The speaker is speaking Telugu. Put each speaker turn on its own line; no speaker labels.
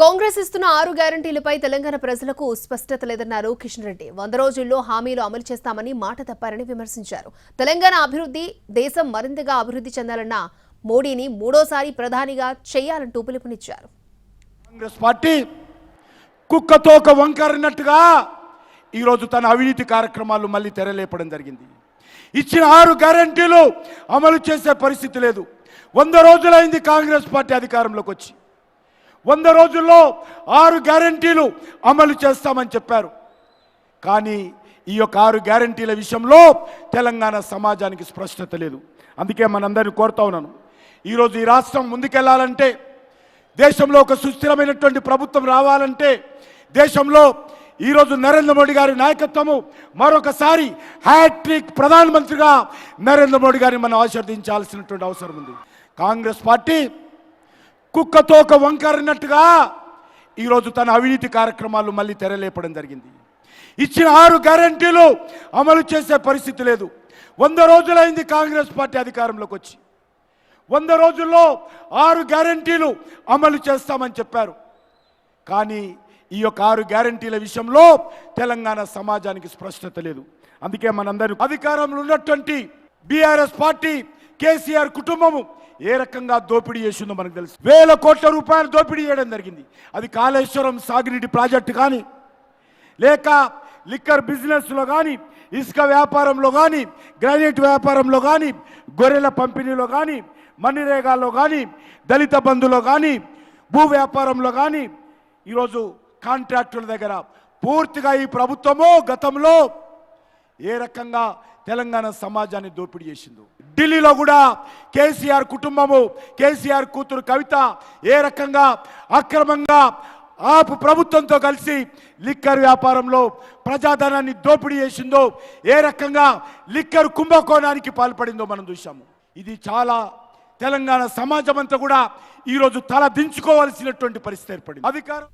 కాంగ్రెస్ ఇస్తున్న ఆరు గ్యారంటీలపై తెలంగాణ ప్రజలకు స్పష్టత లేదన్నారు కిషన్ రెడ్డి. వంద రోజుల్లో హామీలు అమలు చేస్తామని మాట తప్పారని విమర్శించారు. తెలంగాణ అభివృద్ధి దేశం మరింతగా అభివృద్ధి చెందాలన్న మోడీని మూడోసారి ప్రధానిగా చేయాలంటూ పిలుపునిచ్చారు.
కాంగ్రెస్ పార్టీ కుక్కతో ఒక వంకరినట్టుగా ఈరోజు తన అవినీతి కార్యక్రమాలు మళ్ళీ తెరలేపడం జరిగింది. ఇచ్చిన ఆరు గ్యారంటీలు అమలు చేసే పరిస్థితి లేదు. వంద రోజులైంది కాంగ్రెస్ పార్టీ అధికారంలోకి వచ్చి. వంద రోజుల్లో ఆరు గ్యారంటీలు అమలు చేస్తామని చెప్పారు. కానీ ఈ యొక్క ఆరు గ్యారంటీల విషయంలో తెలంగాణ సమాజానికి స్పష్టత లేదు. అందుకే మనందరిని కోరుతా ఉన్నాను. ఈరోజు ఈ రాష్ట్రం ముందుకెళ్ళాలంటే దేశంలో ఒక సుస్థిరమైనటువంటి ప్రభుత్వం రావాలంటే దేశంలో ఈరోజు నరేంద్ర మోడీ గారి నాయకత్వము మరొకసారి హ్యాట్రిక్ ప్రధానమంత్రిగా నరేంద్ర మోడీ గారిని మనం ఆశీర్వదించాల్సినటువంటి అవసరం ఉంది. కాంగ్రెస్ పార్టీ కుక్కతో ఒక వంకరినట్టుగా ఈరోజు తన అవినీతి కార్యక్రమాలు మళ్ళీ తెరలేపడం జరిగింది. ఇచ్చిన ఆరు గ్యారంటీలు అమలు చేసే పరిస్థితి లేదు. వంద రోజులైంది కాంగ్రెస్ పార్టీ అధికారంలోకి వచ్చి. వంద రోజుల్లో ఆరు గ్యారంటీలు అమలు చేస్తామని చెప్పారు. కానీ ఈ యొక్క ఆరు గ్యారంటీల విషయంలో తెలంగాణ సమాజానికి స్పష్టత లేదు. అందుకే మనందరూ అధికారంలో ఉన్నటువంటి బీఆర్ఎస్ పార్టీ కేసీఆర్ కుటుంబము ఏ రకంగా దోపిడీ చేసిందో మనకు తెలుసు. వేల కోట్ల రూపాయలు దోపిడీ చేయడం జరిగింది. అది కాళేశ్వరం సాగునీటి ప్రాజెక్టు కానీ లేక లిక్కర్ బిజినెస్లో కానీ ఇసుక వ్యాపారంలో కానీ గ్రానైట్ వ్యాపారంలో కానీ గొర్రెల పంపిణీలో కానీ మణిరేగాల్లో కానీ దళిత బంధులో కానీ భూ వ్యాపారంలో కానీ ఈరోజు కాంట్రాక్టుల దగ్గర పూర్తిగా ఈ ప్రభుత్వము గతంలో ఏ రకంగా తెలంగాణ సమాజాన్ని దోపిడీ చేసిందో ఢిల్లీలో కూడా కేసీఆర్ కుటుంబము కేసీఆర్ కూతురు కవిత ఏ రకంగా అక్రమంగా ఆపు ప్రభుత్వంతో కలిసి లిక్కర్ వ్యాపారంలో ప్రజాధనాన్ని దోపిడీ చేసిందో ఏ రకంగా లిక్కర్ కుంభకోణానికి పాల్పడిందో మనం చూసాము ఇది చాలా తెలంగాణ సమాజం అంతా కూడా ఈరోజు తల దించుకోవాల్సినటువంటి పరిస్థితి ఏర్పడింది. అధికారం